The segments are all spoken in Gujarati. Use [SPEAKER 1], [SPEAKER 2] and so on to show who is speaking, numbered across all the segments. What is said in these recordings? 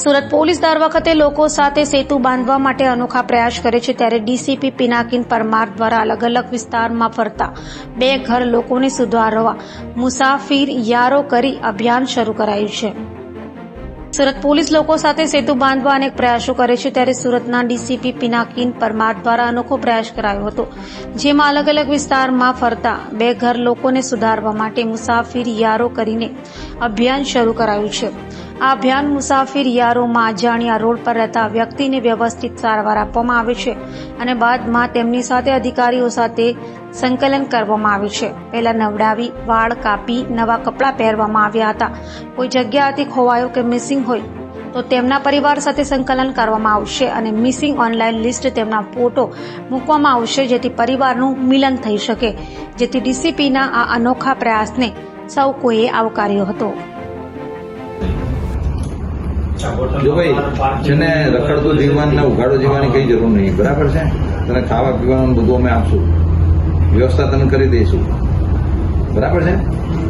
[SPEAKER 1] સુરત પોલીસ દર વખતે લોકો સાથે સેતુ બાંધવા માટે અનોખા પ્રયાસ કરે છે ત્યારે ડીસીપી પિનાકિન પરમાર દ્વારા અલગ અલગ વિસ્તારમાં ફરતા બે ઘર લોકોને સુધારવા મુસાફિર યારો કરી અભિયાન શરૂ કરાયું છે. સુરત પોલીસ લોકો સાથે સેતુ બાંધવા અનેક પ્રયાસો કરે છે ત્યારે સુરતના ડીસીપી પિનાકિન પરમાર દ્વારા અનોખો પ્રયાસ કરાયો હતો, જેમાં અલગ અલગ વિસ્તારમાં ફરતા બે ઘર લોકોને સુધારવા માટે મુસાફિર યારો કરીને અભિયાન શરૂ કરાયું છે. આ અભિયાન મુસાફિર યારોમાં અજાણ્યા રોડ પર રહેતા વ્યક્તિને વ્યવસ્થિત સારવાર આપવામાં આવે છે અને બાદમાં તેમની સાથે અધિકારીઓ સાથે સંકલન કરવામાં આવે છે. પહેલા નવડાવી, વાળ કાપી, નવા કપડાં પહેરવામાં આવ્યા હતા. કોઈ જગ્યાએથી ખોવાયો કે મિસિંગ હોય તો તેમના પરિવાર સાથે સંકલન કરવામાં આવશે અને મિસિંગ ઓનલાઈન લિસ્ટ તેમના ફોટો મૂકવામાં આવશે જેથી પરિવારનું મિલન થઈ શકે. જેથી ડીસીપીના આ અનોખા પ્રયાસને સૌ કોઈએ આવકાર્યો હતો.
[SPEAKER 2] જો ભાઈ જેને રખડતું જીવન ને ઉઘાડું જીવવાની કઈ જરૂર નહીં બરાબર છે? તને ખાવા પીવાનું બધું અમે આપશું. વ્યવસ્થા તને કરી દઈશું. બરાબર છે?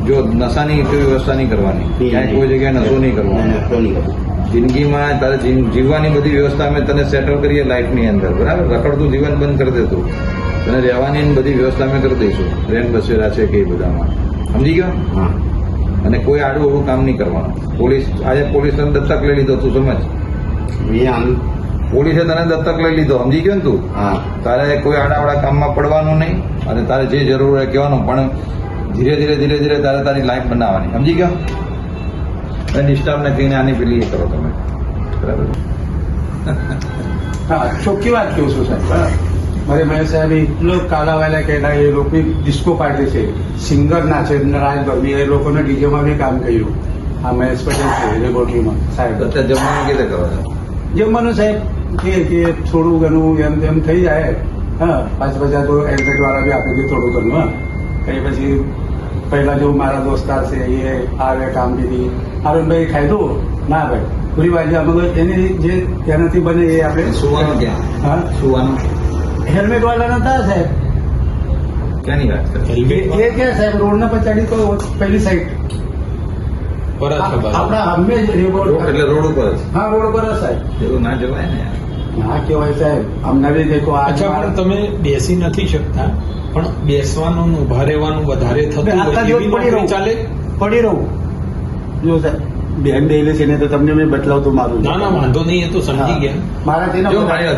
[SPEAKER 2] જો નશાની કોઈ વ્યવસ્થા નહીં કરવાની. ક્યાંય કોઈ જગ્યાએ નશો નહીં કરવાનો. જિંદગીમાં તારે જીવવાની બધી વ્યવસ્થા અમે તને સેટલ કરીએ લાઈફની અંદર બરાબર? રખડતું જીવન બંધ કરી દેતું તને રહેવાની બધી વ્યવસ્થા અમે કરી દઈશું. રેન બસેરા છે કે એ બધામાં. સમજી ગયો? અને કોઈ આડું અવળું કામ નહીં કરવાનું. પોલીસ આજે પોલીસ તને દત્તક લઈ લીધો તું સમજ? પોલીસે તને દત્તક લઈ લીધો સમજી ગયો ને તું? તારે કોઈ આડાવડા કામમાં પડવાનું નહીં અને તારે જે જરૂર હોય કહેવાનું પણ ધીરે ધીરે ધીરે ધીરે તારે તારી લાઈફ બનાવવાની. સમજી ગયો? અને ડિસ્ટર્બને કહીને આની પેલી એ કરો તમે. બરાબર?
[SPEAKER 3] હા ચોખ્ખી વાત કહું છું સાહેબ મારે મહેશ સાહેબ એટલો કાલાવાલા કહેલા એ લોકો ડિસ્કો પાર્ટી છે. સિંગર ના છે રાજ ગરમી એ લોકોને ડીજેમાં બી કામ કર્યું. આ મહેશ પટેલ છે લેબોરેટરીમાં સાહેબ.
[SPEAKER 2] અત્યારે જમવાનું કેવી રીતે
[SPEAKER 3] જમવાનું સાહેબ કે કે થોડું ઘણું એમ તેમ થઈ જાય. હા પાંચ પચાસ તો એક્ઝેક્ટ વાળા બી આપી થોડું ઘણું હા. કઈ પછી પહેલા જો મારા દોસ્તાર છે એ આવે કામ દીધી અરુણભાઈ ખાધું? ના ભાઈ પૂરી બાજુ અમે એની જે તેનાથી બને એ આપણે
[SPEAKER 2] સુવાનું ક્યાં?
[SPEAKER 3] હા?
[SPEAKER 2] સુવાનું?
[SPEAKER 3] હેલ્મેટ વાળા નતા સાહેબ?
[SPEAKER 2] ક્યાંની વાત કરે?
[SPEAKER 3] એ એ ક્યાં સાહેબ રોડ ના પછાડી તો પહેલી સાઈડ આપણા હંમેશ રેકોર્ડ
[SPEAKER 2] એટલે રોડ ઉપર
[SPEAKER 3] હા રોડ પર સાહેબ.
[SPEAKER 2] એવું ના જવાય ને
[SPEAKER 3] ના કહેવાય સાહેબ. અમને દેખો
[SPEAKER 4] અચ્છા પણ તમે બેસી નથી શકતા પણ બેસવાનું ઊભા રહેવાનું વધારે થતું હોય ચાલે?
[SPEAKER 3] પડી રહું. જો સાહેબ બેન ડેલી છે ને તો તમને મેં બતલાવતું મારું.
[SPEAKER 4] ના ના વાંધો નહીં એ તો સમજી. ગયા.
[SPEAKER 3] મારા તેના